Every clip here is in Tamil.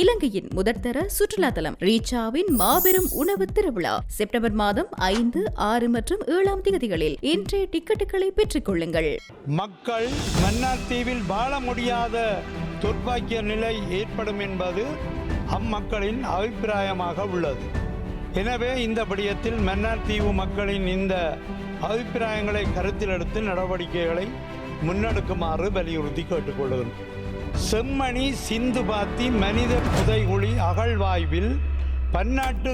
இலங்கையின் முதற்தர சுற்றுலா தலம் ரீச்சாவின் மாபெரும் உணவு திருவிழா. செப்டம்பர் மாதம் ஐந்து ஆறு மற்றும் ஏழாம் தேதிகளில் இன்றைய டிக்கெட்டுகளை பெற்றுக் கொள்ளுங்கள் மக்கள் மன்னார் தீவில் வாழ முடியாத துர்ப்பாக்கிய நிலை ஏற்படும் என்பது அம்மக்களின் அபிப்பிராயமாக உள்ளது. எனவே இந்த விடயத்தில் மன்னார் தீவு மக்களின் இந்த அபிப்பிராயங்களை கருத்தில் எடுத்து நடவடிக்கைகளை முன்னெடுக்குமாறு வலியுறுத்தி கேட்டுக்கொள்கிறேன் செம்மணி சிந்து பாத்தி மனித புதைகுழி அகழ்வாய்வில் பன்னாட்டு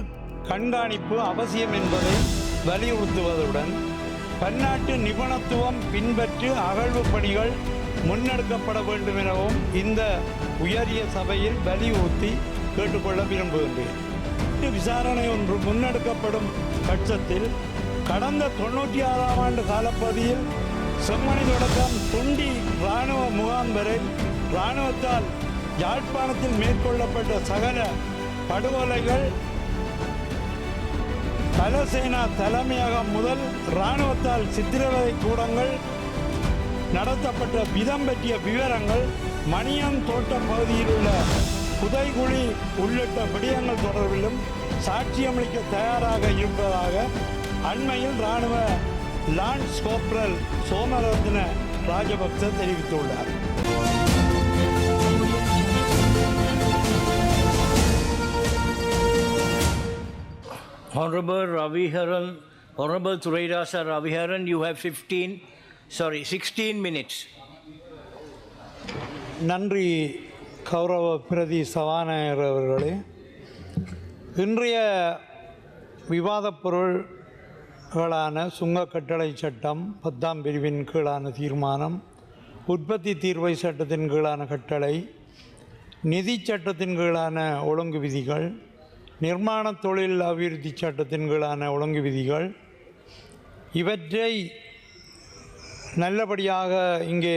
கண்காணிப்பு அவசியம் என்பதை வலியுறுத்துவதுடன் பன்னாட்டு நிபுணத்துவம் பின்பற்றி அகழ்வு பணிகள் முன்னெடுக்கப்பட வேண்டும் எனவும் இந்த உயரிய சபையில் வலியுறுத்தி கேட்டுக்கொள்ள விரும்புகின்றேன். விசாரணை ஒன்று முன்னெடுக்கப்படும் பட்சத்தில் கடந்த தொண்ணூற்றி ஆறாம் ஆண்டு காலப்பகுதியில் செம்மணி தொடக்கம் துண்டி இராணுவ முகாம் வரை இராணுவத்தால் யாழ்ப்பாணத்தில் மேற்கொள்ளப்பட்ட சகல படுகொலைகள் தலசேனா தலைமையகம் முதல் இராணுவத்தால் சித்திரவதை கூடங்கள் நடத்தப்பட்ட விதம் பற்றிய விவரங்கள் மணியம் தோட்ட பகுதியில் உள்ள புதைகுழி உள்ளிட்ட விடயங்கள் தொடர்பிலும் சாட்சியமளிக்க தயாராக இருப்பதாக அண்மையில் இராணுவ லான்ஸ் கோப்ரல் சோமரத்ன ராஜபக்ச தெரிவித்துள்ளார். Honorable Raviharan, Honorable Turairasa Raviharan, you have 15, sorry, 16 minutes. நன்றி கௌரவ பிரதி சபாநாயகர் அவர்களே இன்றைய விவாதப் பொருள்களான சுங்க கட்டளை சட்டம் பத்தாம் பிரிவின் கீழான தீர்மானம் உற்பத்தி தீர்வை சட்டத்தின் கீழான கட்டளை நிதி சட்டத்தின் கீழான ஒழுங்கு விதிகள் நிர்மாண தொழில் அபிவிருத்தி சட்டத்தின் கீழான ஒழுங்கு விதிகள் இவற்றை நல்லபடியாக இங்கே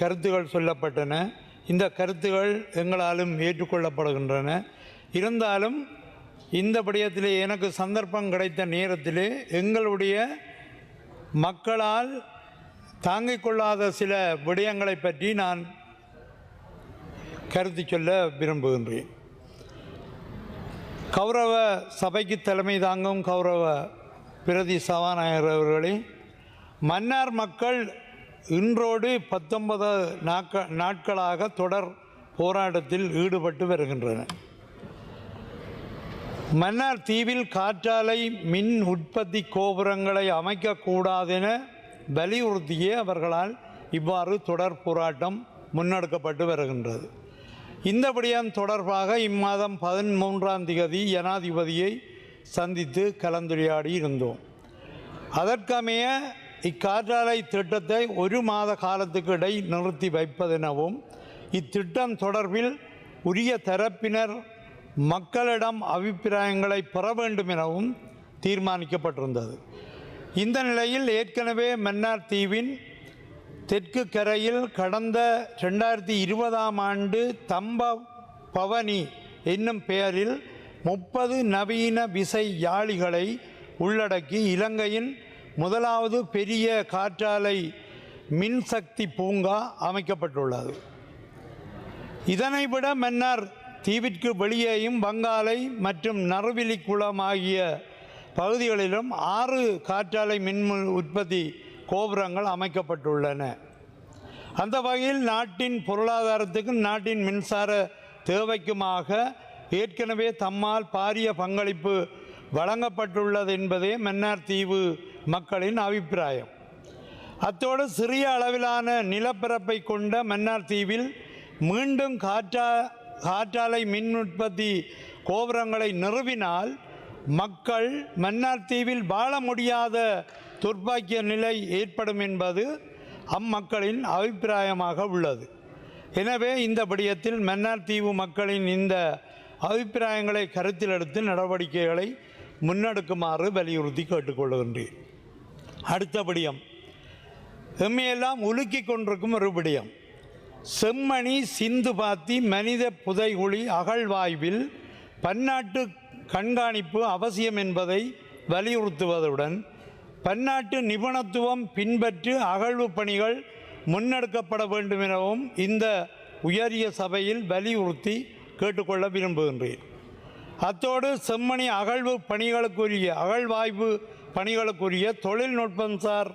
கருத்துகள் சொல்லப்பட்டன. இந்த கருத்துகள் எங்களாலும் ஏற்றுக்கொள்ளப்படுகின்றன. இருந்தாலும் இந்த விடயத்திலே எனக்கு சந்தர்ப்பம் கிடைத்த நேரத்திலே எங்களுடைய மக்களால் தாங்கிக் கொள்ளாத சில விடயங்களை பற்றி நான் கருத்து சொல்ல விரும்புகின்றேன். கௌரவ சபைக்கு தலைமை தாங்கும் கௌரவ பிரதி சபாநாயகர் அவர்களே மன்னார் மக்கள் இன்றோடு பத்தொன்பது நாட்க நாட்களாக தொடர் போராட்டத்தில் ஈடுபட்டு வருகின்றனர். மன்னார் தீவில் காற்றாலை மின் உற்பத்தி கோபுரங்களை அமைக்கக்கூடாதென வலியுறுத்தியே அவர்களால் இவ்வாறு தொடர் போராட்டம் முன்னெடுக்கப்பட்டு வருகின்றது. இந்த விடயம் தொடர்பாக இம்மாதம் பதிமூன்றாம் திகதி ஜனாதிபதியை சந்தித்து கலந்துரையாடி இருந்தோம். அதற்கமைய இக்காற்றாலை திட்டத்தை ஒரு மாத காலத்துக்கு இடை நிறுத்தி வைப்பதெனவும் இத்திட்டம் தொடர்பில் உரிய தரப்பினர் மக்களிடம் அபிப்பிராயங்களை பெற வேண்டும் எனவும் தீர்மானிக்கப்பட்டிருந்தது. இந்த நிலையில் ஏற்கனவே மன்னார் தீவின் தெற்கு கரையில் கடந்த ரெண்டாயிரத்தி இருபதாம் ஆண்டு தம்ப பவனி என்னும் பெயரில் முப்பது நவீன விசை யாழிகளை உள்ளடக்கி இலங்கையின் முதலாவது பெரிய காற்றாலை மின்சக்தி பூங்கா அமைக்கப்பட்டுள்ளது. இதனை விட மன்னர் தீவிற்கு வெளியேயும் வங்காலை மற்றும் நறுவிலி குளம் ஆகிய பகுதிகளிலும் ஆறு காற்றாலை மின் உற்பத்தி கோபுரங்கள் அமைக்கப்பட்டுள்ளன. அந்த வகையில் நாட்டின் பொருளாதாரத்துக்கும் நாட்டின் மின்சார தேவைக்குமாக ஏற்கனவே தம்மால் பாரிய பங்களிப்பு வழங்கப்பட்டுள்ளது என்பதே மன்னார் தீவு மக்களின் அபிப்பிராயம். அத்தோடு சிறிய அளவிலான நிலப்பரப்பை கொண்ட மன்னார் தீவில் மீண்டும் காற்றா காற்றாலை மின் உற்பத்தி கோபுரங்களை நிறுவினால் மக்கள் மன்னார் தீவில் வாழ முடியாத துர்ப்பாக்கிய நிலை ஏற்படும் என்பது அம்மக்களின் அபிப்பிராயமாக உள்ளது. எனவே இந்த விடயத்தில் மன்னார் தீவு மக்களின் இந்த அபிப்பிராயங்களை கருத்தில் எடுத்து நடவடிக்கைகளை முன்னெடுக்குமாறு வலியுறுத்தி கேட்டுக்கொள்கின்றேன் அடுத்த விடயம். எம்மையெல்லாம் உலுக்கி கொண்டிருக்கும் ஒரு விடயம். செம்மணி சிந்து பாத்தி மனித புதைகுழி அகழ்வாய்வில் பன்னாட்டு கண்காணிப்பு அவசியம் என்பதை வலியுறுத்துவதுடன் பன்னாட்டு நிபுணத்துவம் பின்பற்றி அகழ்வு பணிகள் முன்னெடுக்கப்பட வேண்டும் எனவும் இந்த உயரிய சபையில் வலியுறுத்தி கேட்டுக்கொள்ள விரும்புகின்றேன். அத்தோடு செம்மணி அகழ்வு பணிகளுக்குரிய அகழ்வாய்வு பணிகளுக்குரிய தொழில்நுட்பம்சார்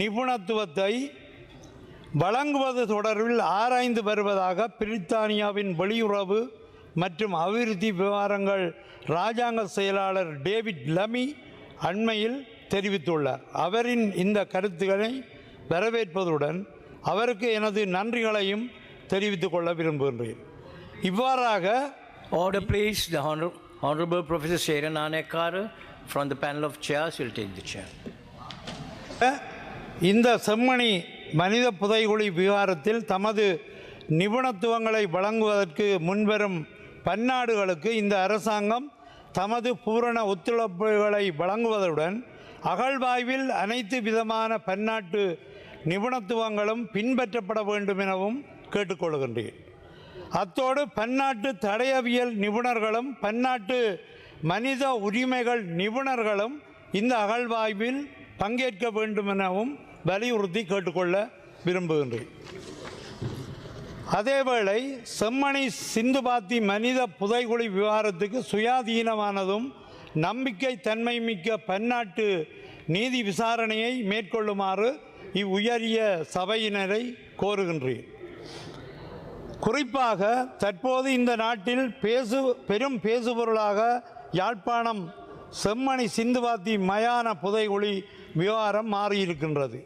நிபுணத்துவத்தை வழங்குவது தொடர்பில் ஆராய்ந்து வருவதாக பிரித்தானியாவின் வெளியுறவு மற்றும் அபிவிருத்தி விவகாரங்கள் இராஜாங்க செயலாளர் டேவிட் லமி அண்மையில் தெரிவித்துள்ளார் அவரின் இந்த கருத்துக்களை வரவேற்பதுடன் அவருக்கு எனது நன்றிகளையும் தெரிவித்துக் கொள்ள விரும்புகின்றேன் இவ்வாறாக Order, please. The Honor- Honorable Professor Sharon Anekar from the panel of chairs will take the chair. இந்த செம்மணி மனித புதைகுழி விவகாரத்தில் தமது நிபுணத்துவங்களை வழங்குவதற்கு முன்வரும் பன்னாடுகளுக்கு இந்த அரசாங்கம் தமது பூரண ஒத்துழைப்புகளை வழங்குவதுடன் அகழ்வாய்வில் அனைத்து விதமான பன்னாட்டு நிபுணத்துவங்களும் பின்பற்றப்பட வேண்டும் எனவும் கேட்டுக்கொள்கின்றேன். அத்தோடு பன்னாட்டு தடயவியல் நிபுணர்களும் பன்னாட்டு மனித உரிமைகள் நிபுணர்களும் இந்த அகழ்வாய்வில் பங்கேற்க வேண்டும் எனவும் வலியுறுத்தி கேட்டுக்கொள்ள விரும்புகின்றேன். அதேவேளை செம்மணி சிந்துபாத்தி மனித புதைகுழி விவகாரத்துக்கு சுயாதீனமானதும் நம்பிக்கை தன்மை மிக்க பன்னாட்டு நீதி விசாரணையை மேற்கொள்ளுமாறு இவ்வுயரிய சபையினரை கோருகின்றேன். குறிப்பாக தற்போது இந்த நாட்டில் பேசு பெரும் பேசுபொருளாக யாழ்ப்பாணம் செம்மணி சிந்துவாத்தி மயான புதைகுழி விவகாரம் மாறியிருக்கின்றது.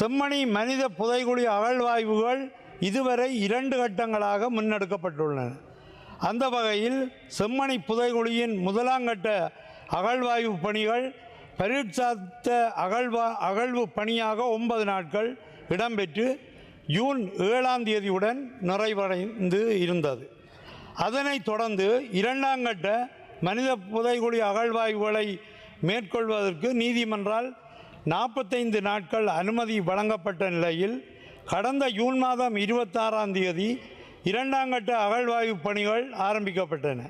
செம்மணி மனித புதைகுழி அகழ்வாய்வுகள் இதுவரை இரண்டு கட்டங்களாக முன்னெடுக்கப்பட்டுள்ளன. அந்த வகையில் செம்மணி புதைகுழியின் முதலாங்கட்ட அகழ்வாய்வு பணிகள் பரீட்சாத்த அகழ்வா அகழ்வு பணியாக ஒன்பது நாட்கள் இடம்பெற்று ஜூன் ஏழாம் தேதியுடன் நிறைவடைந்து இருந்தது. அதனைத் தொடர்ந்து இரண்டாம் கட்ட மனித புதைகுழி அகழ்வாய்வுகளை மேற்கொள்வதற்கு நீதிமன்றால் நாற்பத்தைந்து நாட்கள் அனுமதி வழங்கப்பட்ட நிலையில் கடந்த ஜூன் மாதம் இருபத்தாறாம் தேதி இரண்டாம் கட்ட அகழ்வாய்வு பணிகள் ஆரம்பிக்கப்பட்டன.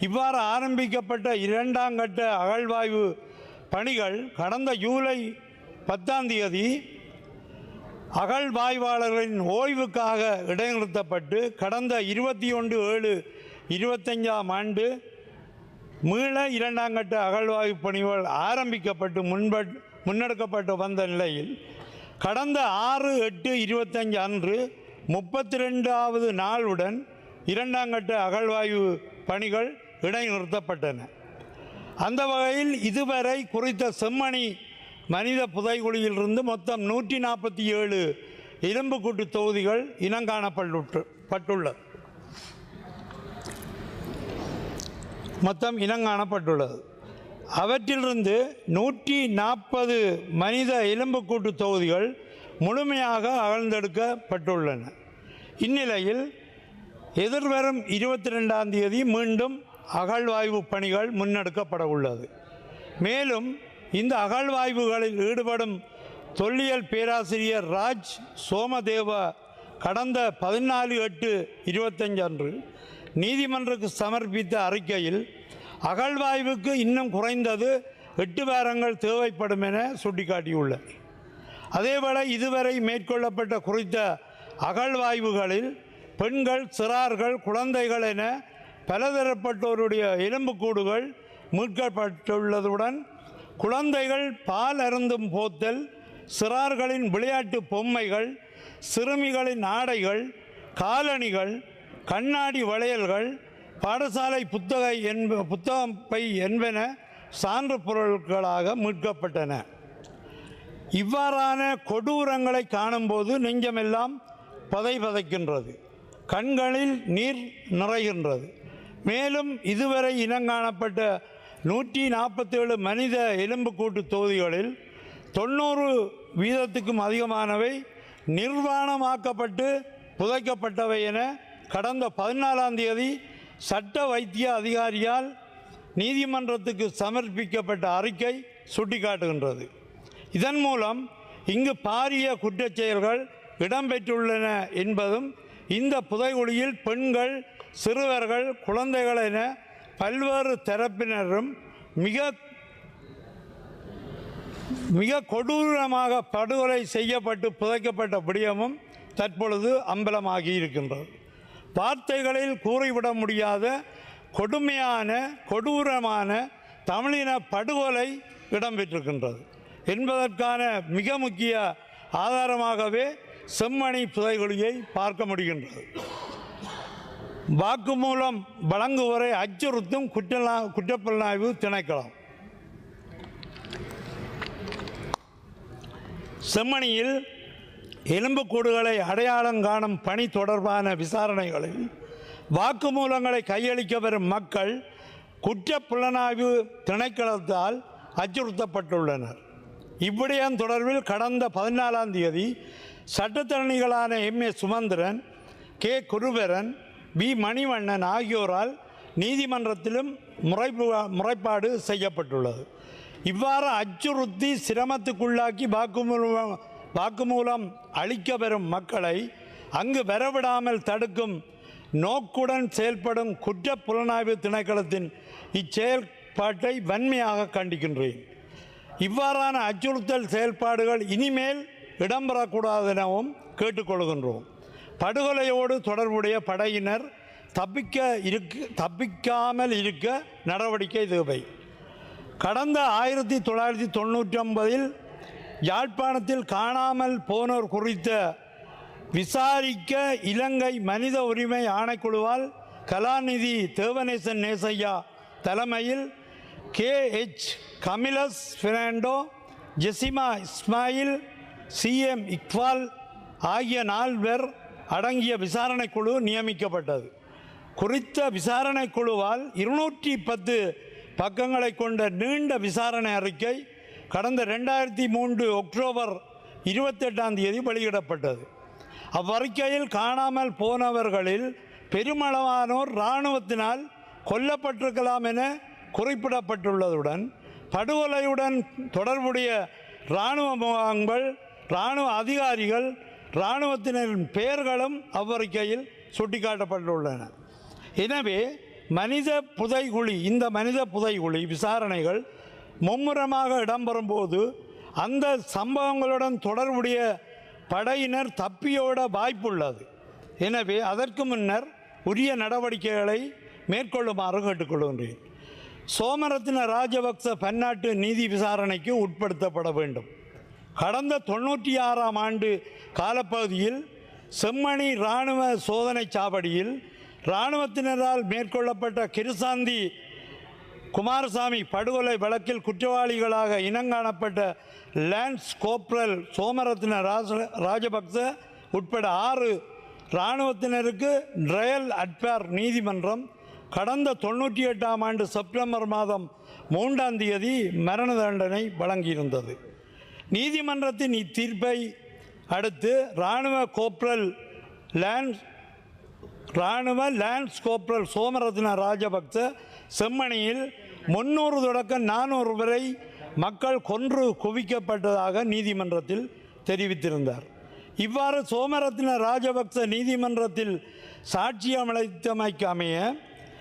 இவ்வாறு ஆரம்பிக்கப்பட்ட இரண்டாம் கட்ட அகழ்வாய்வு பணிகள் கடந்த ஜூலை பத்தாம் தேதி அகழ்வாய்வாளர்களின் ஓய்வுக்காக இடைநிறுத்தப்பட்டு கடந்த இருபத்தி ஒன்று ஏழு இருபத்தஞ்சாம் ஆண்டு மீள இரண்டாம் கட்ட அகழ்வாய்வு பணிகள் ஆரம்பிக்கப்பட்டு முன்பட் முன்னெடுக்கப்பட்டு வந்த நிலையில் கடந்த ஆறு எட்டு இருபத்தஞ்சு அன்று முப்பத்தி ரெண்டாவது நாளுடன் இரண்டாம் கட்ட அகழ்வாய்வு பணிகள் இடைநிறுத்தப்பட்டன அந்த வகையில் இதுவரை குறித்த செம்மணி மனித புதைகுழியிலிருந்து மொத்தம் நூற்றி நாற்பத்தி ஏழு எலும்புக்கூட்டு தொகுதிகள் இனங்காணப்பட்டு பட்டுள்ளது மொத்தம் இனங்காணப்பட்டுள்ளது. அவற்றிலிருந்து நூற்றி நாற்பது மனித எலும்புக்கூட்டு தொகுதிகள் முழுமையாக அகழ்ந்தெடுக்கப்பட்டுள்ளன. இந்நிலையில் எதிர்வரும் இருபத்தி ரெண்டாம் தேதி மீண்டும் அகழ்வாய்வு பணிகள் முன்னெடுக்கப்பட உள்ளது மேலும் இந்த அகழ்வாய்வுகளில் ஈடுபடும் தொல்லியல் பேராசிரியர் ராஜ் சோமதேவ கடந்த பதினாலு எட்டு இருபத்தஞ்சு அன்று நீதிமன்றக்கு சமர்ப்பித்த அறிக்கையில் அகழ்வாய்வுக்கு இன்னும் குறைந்தது எட்டு வாரங்கள் தேவைப்படும் என சுட்டிக்காட்டியுள்ளார். அதேபோல இதுவரை மேற்கொள்ளப்பட்ட குறித்த அகழ்வாய்வுகளில் பெண்கள் சிறார்கள் குழந்தைகள் என பலதரப்பட்டோருடைய எலும்புக்கூடுகள் மீட்கப்பட்டுள்ளதுடன் குழந்தைகள் பால் அருந்தும் போத்தல் சிறார்களின் விளையாட்டு பொம்மைகள் சிறுமிகளின் ஆடைகள் காலணிகள் கண்ணாடி வளையல்கள் பாடசாலை புத்தக என்ப புத்தகம் பை என்பன சான்று பொருட்களாக மீட்கப்பட்டன. இவ்வாறான கொடூரங்களை காணும்போது நெஞ்சமெல்லாம் பதை பதைக்கின்றது. கண்களில் நீர் நிறைகின்றது. மேலும் இதுவரை இனங்காணப்பட்ட நூற்றி நாற்பத்தேழு மனித எலும்புக்கூட்டு தொகுதிகளில் தொண்ணூறு வீதத்துக்கும் அதிகமானவை நிர்வாணமாக்கப்பட்டு புதைக்கப்பட்டவை என கடந்த பதினாலாம் தேதி சட்ட வைத்திய அதிகாரியால் நீதிமன்றத்துக்கு சமர்ப்பிக்கப்பட்ட அறிக்கை சுட்டிக்காட்டுகின்றது. இதன் மூலம் இங்கு பாரிய குற்றச்செயல்கள் இடம்பெற்றுள்ளன என்பதும் இந்த புதைகுழியில் பெண்கள் சிறுவர்கள் குழந்தைகள் என பல்வேறு தரப்பினரும் மிக மிக கொடூரமாக படுகொலை செய்யப்பட்டு புதைக்கப்பட்ட விடயமும் தற்பொழுது அம்பலமாகி இருக்கின்றது. வார்த்தைகளில் கூறிவிட முடியாத கொடுமையான கொடூரமான தமிழின படுகொலை இடம்பெற்றிருக்கின்றது. என்பதற்கான மிக முக்கிய ஆதாரமாகவே செம்மணி புதைகுழியை பார்க்க முடிகின்றது. வாக்குமூலம் வழங்குவரை அச்சுறுத்தும் குற்றலா குற்றப்புலனாய்வு திணைக்களம். செம்மணியில் எலும்புக்கூடுகளை அடையாளம் காணும் பணி தொடர்பான விசாரணைகளில் வாக்குமூலங்களை கையளிக்க வரும் மக்கள் குற்ற புலனாய்வு திணைக்களத்தால் அச்சுறுத்தப்பட்டுள்ளனர். இவ்விடயம் தொடர்பில் கடந்த பதினாலாம் தேதி சட்டத்தரணிகளான M A Sumanthiran K Guruparan P Manivannan ஆகியோரால் நீதிமன்றத்திலும் முறை முறைப்பாடு செய்யப்பட்டுள்ளது. இவ்வாறு அச்சுறுத்தி சிரமத்துக்குள்ளாக்கி வாக்குமூலம் வாக்குமூலம் அளிக்க பெறும் மக்களை அங்கு வரவிடாமல் தடுக்கும் நோக்குடன் செயல்படும் குற்ற புலனாய்வு திணைக்களத்தின் இச்செயல்பாட்டை வன்மையாக கண்டிக்கின்றேன். இவ்வாறான அச்சுறுத்தல் செயல்பாடுகள் இனிமேல் இடம்பெறக்கூடாதெனவும் கேட்டுக்கொள்கின்றோம். படுகொலையோடு தொடர்புடைய படையினர் தப்பிக்க இருக்க தப்பிக்காமல் இருக்க நடவடிக்கை தேவை. கடந்த ஆயிரத்தி தொள்ளாயிரத்தி தொண்ணூற்றி ஒன்பதில் யாழ்ப்பாணத்தில் காணாமல் போனோர் குறித்த விசாரிக்க இலங்கை மனித உரிமை ஆணைக்குழுவால் கலாநிதி தேவநேசன் நேசையா தலைமையில் K H Camillus Fernando Jezima Ismail CM Iqbal ஆகிய நால்வர் அடங்கிய விசாரணை குழு நியமிக்கப்பட்டது. குறித்த விசாரணை குழுவால் இருநூற்றி பத்து பக்கங்களை கொண்ட நீண்ட விசாரணை அறிக்கை கடந்த ரெண்டாயிரத்தி மூன்று அக்டோபர் இருபத்தெட்டாம் தேதி வெளியிடப்பட்டது. அவ்வறிக்கையில் காணாமல் போனவர்களில் பெருமளவானோர் இராணுவத்தினால் கொல்லப்பட்டிருக்கலாம் என குறிப்பிடப்பட்டுள்ளதுடன் படுகொலையுடன் தொடர்புடைய இராணுவ முகாம்கள் இராணுவ அதிகாரிகள் இராணுவத்தினரின் பெயர்களும் அவ்வறிக்கையில் சுட்டிக்காட்டப்பட்டுள்ளன. எனவே மனித புதைகுழி இந்த மனித புதைகுழி விசாரணைகள் மும்முரமாக இடம்பெறும்போது அந்த சம்பவங்களுடன் தொடர்புடைய படையினர் தப்பியோட வாய்ப்புள்ளது. எனவே அதற்கு முன்னர் உரிய நடவடிக்கைகளை மேற்கொள்ளுமாறு கேட்டுக்கொள்கின்றேன். சோமரத்ன ராஜபக்ச பன்னாட்டு நீதி விசாரணைக்கு உட்படுத்தப்பட வேண்டும். கடந்த தொண்ணூற்றி ஆறாம் ஆண்டு காலப்பகுதியில் செம்மணி இராணுவ சோதனை சாவடியில் இராணுவத்தினரால் மேற்கொள்ளப்பட்ட கிருசாந்தி குமாரசாமி படுகொலை வழக்கில் குற்றவாளிகளாக இனங்காணப்பட்ட லேன்ஸ் கோப்ரல் சோமரத்ன ராஜ ராஜபக்ச உட்பட ஆறு இராணுவத்தினருக்கு ட்ரையல் அட்பேர் நீதிமன்றம் கடந்த தொண்ணூற்றி எட்டாம் ஆண்டு செப்டம்பர் மாதம் மூன்றாம் தேதி மரண தண்டனை வழங்கியிருந்தது. நீதிமன்றத்தின் இத்தீர்ப்பை அடுத்து இராணுவ கோப்ரல் லான்ஸ் இராணுவ லான்ஸ் கோப்ரல் சோமரத்ன ராஜபக்ச செம்மணியில் முன்னூறு தொடக்கம் நானூறு வரை மக்கள் கொன்று குவிக்கப்பட்டதாக நீதிமன்றத்தில் தெரிவித்திருந்தார். இவ்வாறு சோமரத்ன ராஜபக்ச நீதிமன்றத்தில் சாட்சியம் அமைய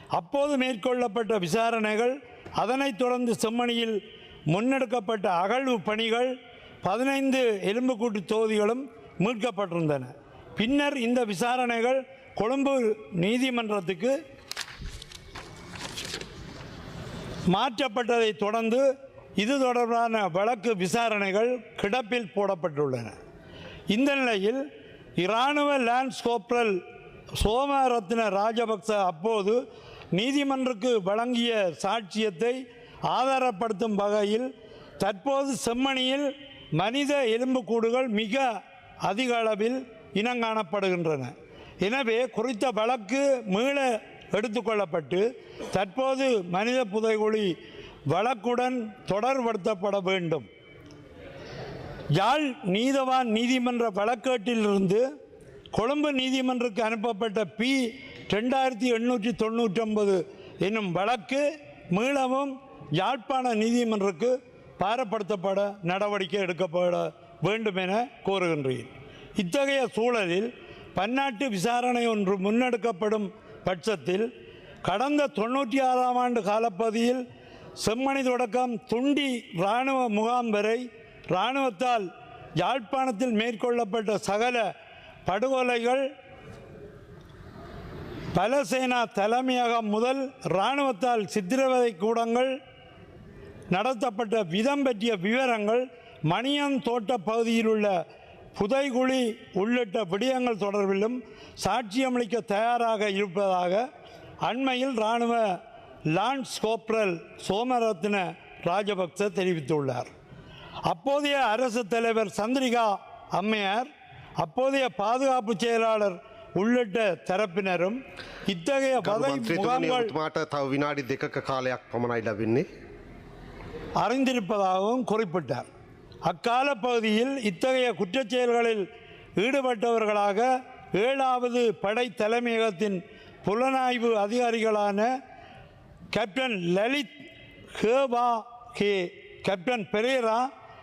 அப்போது மேற்கொள்ளப்பட்ட விசாரணைகள் அதனைத் தொடர்ந்து செம்மணியில் முன்னெடுக்கப்பட்ட அகழ்வு பணிகள் பதினைந்து எலும்புக்கூட்டு தொகுதிகளும் மீட்கப்பட்டிருந்தன. பின்னர் இந்த விசாரணைகள் கொழும்பு நீதிமன்றத்துக்கு மாற்றப்பட்டதை தொடர்ந்து இது தொடர்பான வழக்கு விசாரணைகள் கிடப்பில் போடப்பட்டுள்ளன. இந்த நிலையில் இராணுவ லான்ஸ் கோப்ரல் சோமரத்ன ராஜபக்ச அப்போது நீதிமன்றக்கு வழங்கிய சாட்சியத்தை ஆதாரப்படுத்தும் வகையில் தற்போது செம்மணியில் மனித எலும்புக்கூடுகள் மிக அதிக அளவில் இனங்காணப்படுகின்றன. எனவே குறித்த வழக்கு மீள எடுத்துக்கொள்ளப்பட்டு தற்போது மனித புதைகுழி வழக்குடன் தொடர்படுத்தப்பட வேண்டும். யாழ் நீதவான் நீதிமன்ற வழக்கேட்டிலிருந்து கொழும்பு நீதிமன்றக்கு அனுப்பப்பட்ட பி ரெண்டாயிரத்தி எண்ணூற்றி தொண்ணூற்றொன்பது என்னும் வழக்கு மீளவும் யாழ்ப்பாண நீதிமன்றக்கு பாரப்படுத்தப்பட நடவடிக்கை எடுக்கப்பட வேண்டும் என கோருகின்றேன். இத்தகைய சூழலில் பன்னாட்டு விசாரணை ஒன்று முன்னெடுக்கப்படும் பட்சத்தில் கடந்த தொண்ணூற்றி ஆறாம் ஆண்டு காலப்பகுதியில் செம்மணி தொடக்கம் துண்டி இராணுவ முகாம் வரை இராணுவத்தால் யாழ்ப்பாணத்தில் மேற்கொள்ளப்பட்ட சகல படுகொலைகள் பலசேனா தலைமையகம் முதல் இராணுவத்தால் சித்திரவதை கூடங்கள் நடத்தப்பட்ட விதம் பற்றிய விவரங்கள் மணியம் தோட்ட பகுதியில் உள்ள புதைகுழி உள்ளிட்ட விடயங்கள் தொடர்பிலும் சாட்சியமளிக்க தயாராக இருப்பதாக அண்மையில் இராணுவ லான்ஸ் கோப்ரல் சோமரத்ன ராஜபக்ச தெரிவித்துள்ளார் அப்போதைய அரசு தலைவர் சந்திரிகா அம்மையார் அப்போதைய பாதுகாப்பு செயலாளர் உள்ளிட்ட தரப்பினரும் இத்தகைய ගරු வதை මන්ත්‍රීතුමනි முகாம்கள் ඔබතුමාට තව විනාඩි දෙකක කාලයක් පමණයි ලැබෙන්නේ. அறிந்திருப்பதாகவும் குறிப்பிட்டார். அக்கால பகுதியில் இத்தகைய குற்றச் செயல்களில் ஈடுபட்டவர்களாக ஏழாவது படை தலைமையகத்தின் புலனாய்வு அதிகாரிகளான captain Lalith Heba K captain Perera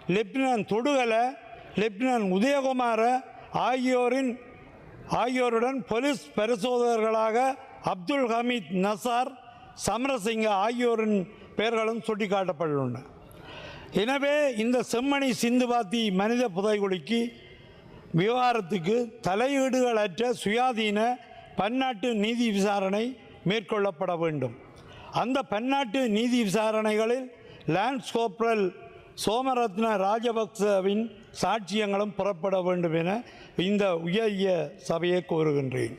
lieutenant Thodugala lieutenant Udayakumara ஆகியோரின் ஆகியோருடன் போலீஸ் பரிசோதகர்களாக அப்துல் ஹமீத் நசார் சமரசிங்க ஆகியோரின் பெயர்களும் சுட்டிக்காட்டப்பட்டுள்ளன. எனவே இந்த செம்மணி சிந்துபாத்தி மனித புதைகுழிக்கு விவகாரத்துக்கு தலையீடுகளற்ற சுயாதீன பன்னாட்டு நீதி விசாரணை மேற்கொள்ளப்பட வேண்டும். அந்த பன்னாட்டு நீதி விசாரணைகளில் லான்ஸ் கோப்ரல் சோமரத்ன ராஜபக்சவின் சாட்சியங்களும் புறப்பட வேண்டும் என இந்த உயரிய சபையை கோருகின்றேன்.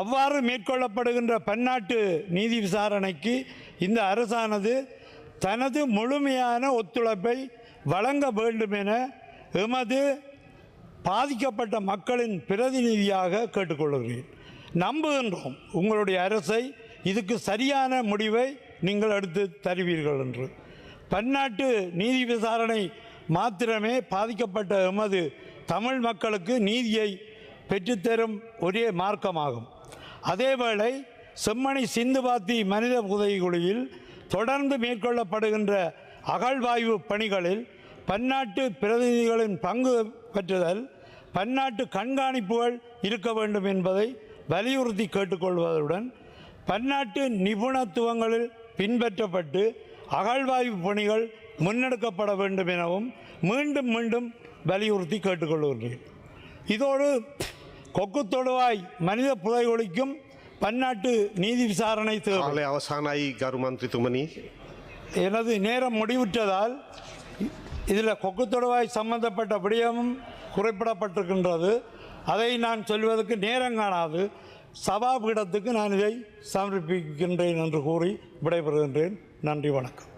அவ்வாறு மேற்கொள்ளப்படுகின்ற பன்னாட்டு நீதி விசாரணைக்கு இந்த அரசானது தனது முழுமையான ஒத்துழைப்பை வழங்க வேண்டும் என எமது பாதிக்கப்பட்ட மக்களின் பிரதிநிதியாக கேட்டுக்கொள்கிறேன். நம்புகின்றோம் உங்களுடைய அரசை இதுக்கு சரியான முடிவை நீங்கள் எடுத்து தருவீர்கள் என்று. பன்னாட்டு நீதி விசாரணை மாத்திரமே பாதிக்கப்பட்ட எமது தமிழ் மக்களுக்கு நீதியை பெற்றுத்தரும் ஒரே மார்க்கமாகும். அதேவேளை செம்மணி சிந்துபாத்தி மனித புதைகுழியில் தொடர்ந்து மேற்கொள்ளப்படுகின்ற அகழ்வாய்வு பணிகளில் பன்னாட்டு பிரதிநிதிகளின் பங்கு பெற்றுதல் பன்னாட்டு கண்காணிப்புகள் இருக்க வேண்டும் என்பதை வலியுறுத்தி கேட்டுக்கொள்வதுடன் பன்னாட்டு நிபுணத்துவங்களில் பின்பற்றப்பட்டு அகழ்வாய்வு பணிகள் முன்னெடுக்கப்பட வேண்டும் எனவும் மீண்டும் மீண்டும் வலியுறுத்தி கேட்டுக்கொள்கின்றேன். இதோடு கொக்கு தொடுவாய் மனித புதைகுழிக்கும் பன்னாட்டு நீதி விசாரணை தேவை. அவசானாய் கருமந்திரி துமணி. எனது நேரம் முடிவுற்றதால் இதில் கொக்கு தொடுவாய் சம்பந்தப்பட்ட விடயமும் குறிப்பிடப்பட்டிருக்கின்றது. அதை நான் சொல்வதற்கு நேரம் காணாது. சபாபீடத்துக்கு நான் இதை சமர்ப்பிக்கின்றேன் என்று கூறி விடைபெறுகின்றேன். நன்றி வணக்கம்.